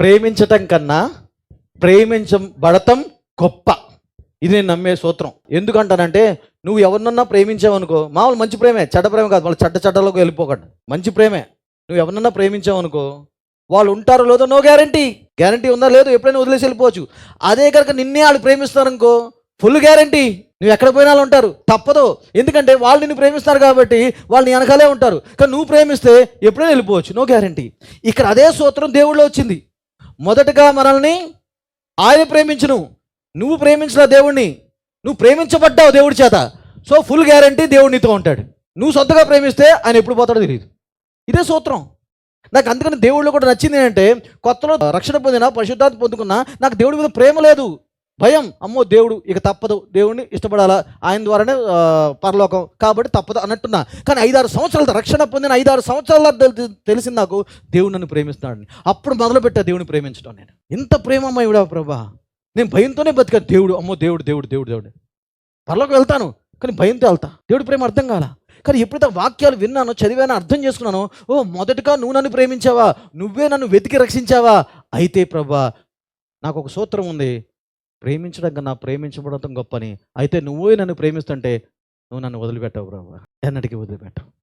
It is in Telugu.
ప్రేమించటం కన్నా ప్రేమించబడటం గొప్ప. ఇది నేను నమ్మే సూత్రం. ఎందుకంటానంటే నువ్వు ఎవరినన్నా ప్రేమించావనుకో మామూలు మంచి ప్రేమే చెడ్డ ప్రేమ కాదు వాళ్ళు చెడ్డ చెడ్డలోకి వెళ్ళిపోకండి. మంచి ప్రేమే. నువ్వు ఎవరినన్నా ప్రేమించావనుకో వాళ్ళు ఉంటారో లేదో నో గ్యారంటీ. గ్యారంటీ ఉందా లేదో ఎప్పుడైనా వదిలేసి వెళ్ళిపోవచ్చు. అదే కనుక నిన్నే వాళ్ళు ప్రేమిస్తారనుకో ఫుల్ గ్యారంటీ. నువ్వు ఎక్కడ పోయినా వాళ్ళు ఉంటారు. తప్పదు. ఎందుకంటే వాళ్ళు నిన్ను ప్రేమిస్తారు కాబట్టి వాళ్ళు వెనకాలే ఉంటారు. కానీ నువ్వు ప్రేమిస్తే ఎప్పుడైనా వెళ్ళిపోవచ్చు. No guarantee. ఇక్కడ అదే సూత్రం దేవుళ్ళో వచ్చింది. మొదటగా మనల్ని ఆయన ప్రేమించును. నువ్వు ప్రేమించిన దేవుణ్ణి నువ్వు ప్రేమించబడ్డావు దేవుడి చేత. సో ఫుల్ గ్యారంటీ దేవుడు నీతో ఉంటాడు. నువ్వు సొంతగా ప్రేమిస్తే ఆయన ఎప్పుడు పోతాడో తెలియదు ఇదే సూత్రం. నాకు అందుకని దేవుళ్ళు కూడా నచ్చింది ఏంటంటే కొత్తలో రక్షణ పొందిన పరిశుద్ధాన్ని పొందుకున్నా నాకు దేవుడి మీద ప్రేమ లేదు. భయం. అమ్మో దేవుడు ఇక తప్పదు. దేవుడిని ఇష్టపడాలా? ఆయన ద్వారానే పరలోకం. కాబట్టి తప్పదు అన్నట్టున్నా. కానీ ఐదారు సంవత్సరాల రక్షణ పొందిన ఐదారు సంవత్సరాల తెలి- తెలిసింది నాకు దేవుడు నన్ను ప్రేమిస్తున్నాడు. అప్పుడు మొదలుపెట్టా దేవుడిని ప్రేమించడం నేను. ఇంత ప్రేమమ్మ ఇవిడా ప్రభా. నేను భయంతోనే బతికా. దేవుడు అమ్మో దేవుడు దేవుడు దేవుడు దేవుడు. పరలోకి వెళ్తాను కానీ భయంతో వెళ్తా. దేవుడి ప్రేమ అర్థం కాలా? కానీ ఎప్పుడైతే వాక్యాలు విన్నానో చదివానో అర్థం చేసుకున్నానో ఓ మొదటగా నువ్వు నన్ను ప్రేమించావా? నువ్వే నన్ను వెతికి రక్షించావా? అయితే ప్రభా నాకు ఒక సూత్రం ఉంది. ప్రేమించడం కన్నా ప్రేమించబడటం గొప్పని. అయితే నువ్వే నన్ను ప్రేమిస్తుంటే నువ్వు నన్ను వదిలిపెట్టవు ప్రభా ఎన్నటికీ వదిలిపెట్టవు.